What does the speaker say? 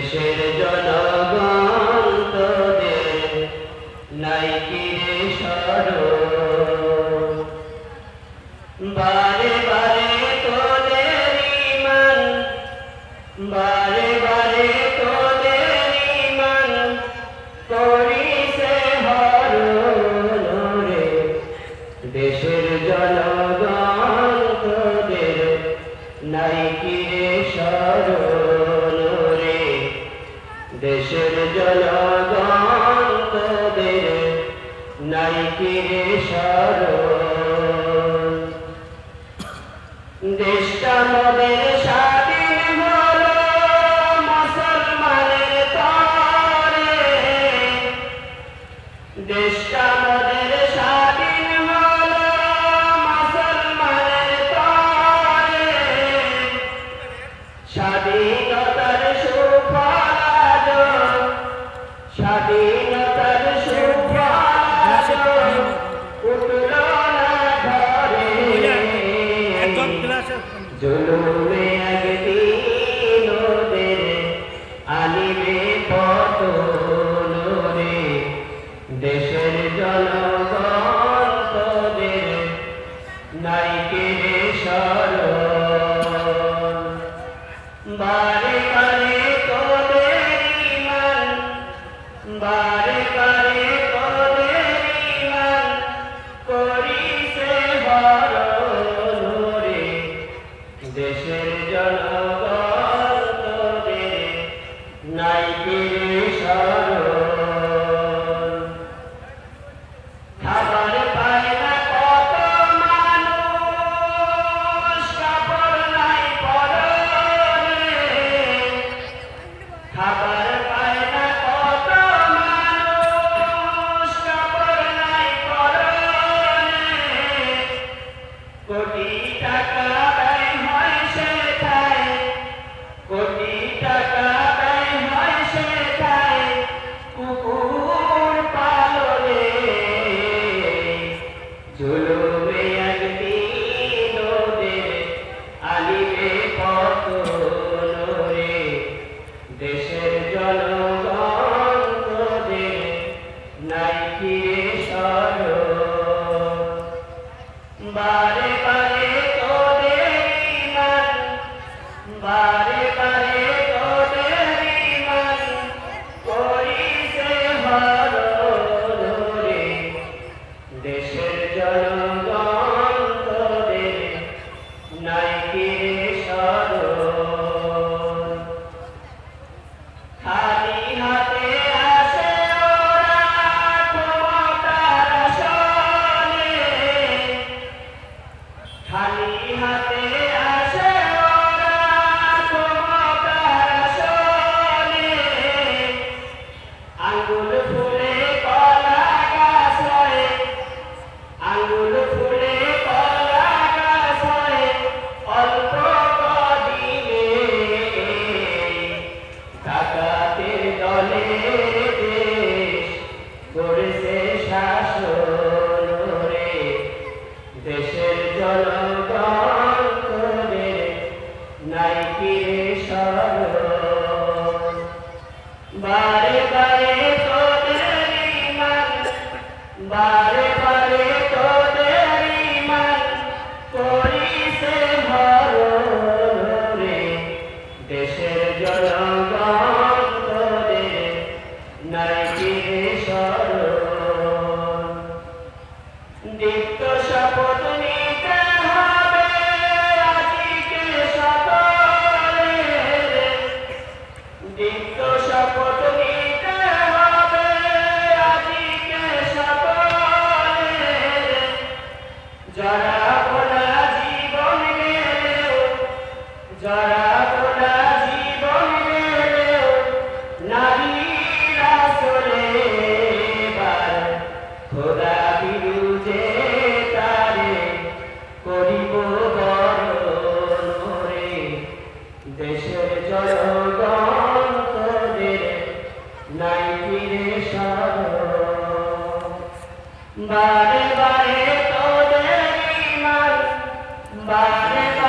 দেশের জনগণ তোদের নাই কি রে সর। বা দেশের জনগণ তোদের নাইকির সর দেশটা মদের স্বাধীনতার জুলুমে একদিন ওদের আলিমে পতন রে দেশের জনগণ তোদের নাইকে রে সর বা Everybody. বারে বারে তোদের ইমান বারে বারে তোদের ইমান করিছে হর ধরে দেশের জনগণ তোদের নাই কে সর I will Deşerim yalan বারে বারে তোদের বিমার বারে